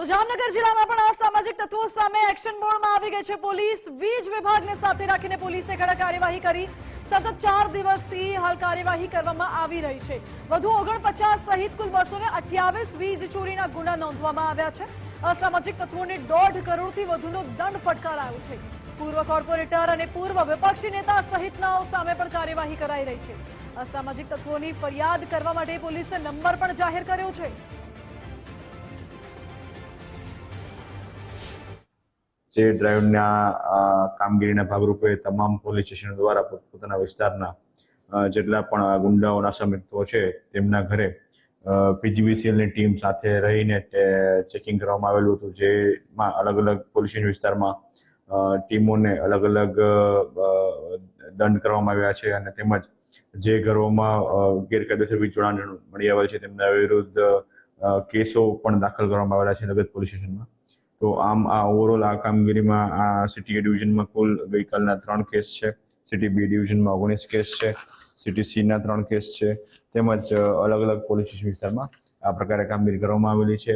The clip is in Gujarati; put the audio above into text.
તો જામનગર જિલ્લામાં પણ અસામાજિક તત્વો સામે એક્શન મોડમાં આવી ગઈ છે. પોલીસ વીજ વિભાગને સાથે રાખીને પોલીસે કડક કાર્યવાહી કરી. સતત ચાર દિવસથી હાલ કાર્યવાહી કરવામાં આવી રહી છે. વધુ ઓગણપચાસ સહિત કુલ બસો વીજ ચોરીના ગુના નોંધવામાં આવ્યા છે. અસામાજિક તત્વોને દોઢ કરોડથી વધુનો દંડ ફટકારાયો છે. પૂર્વ કોર્પોરેટર અને પૂર્વ વિપક્ષી નેતા સહિતનાઓ સામે પણ કાર્યવાહી કરાઈ રહી છે. અસામાજિક તત્વોની ફરિયાદ કરવા માટે પોલીસે નંબર પણ જાહેર કર્યો છે. જે ડ્રાઈવના કામગીરીના ભાગરૂપે તમામ પોલીસ સ્ટેશન દ્વારા પોતપોતાના વિસ્તારના જેટલા પણ ગુંડાઓના સમિતો છે, તેમના ઘરે પીજીવીસીએલની ટીમ સાથે રહીને ચેકિંગ કરવામાં આવેલું હતું, જેમાં અલગ અલગ પોલીસ વિસ્તારમાં ટીમોને અલગ અલગ દંડ કરવામાં આવ્યા છે અને તેમજ જે ઘરોમાં ગેરકાયદેસર વીજ જોડાણ મળી આવેલ છે, તેમના વિરુદ્ધ કેસો પણ દાખલ કરવામાં આવેલા છે નગર પોલીસ સ્ટેશનમાં તો આમ આ ઓવરઓલ આ કામગીરીમાં આ સિટી એ ડિવિઝનમાં કુલ ગઈકાલના ત્રણ કેસ છે. સિટી બી ડિવિઝનમાં ઓગણીસ કેસ છે. સિટી સીના ત્રણ કેસ છે. તેમજ અલગ અલગ પોલીસ વિસ્તારમાં આ પ્રકારે કામગીરી કરવામાં આવેલી છે.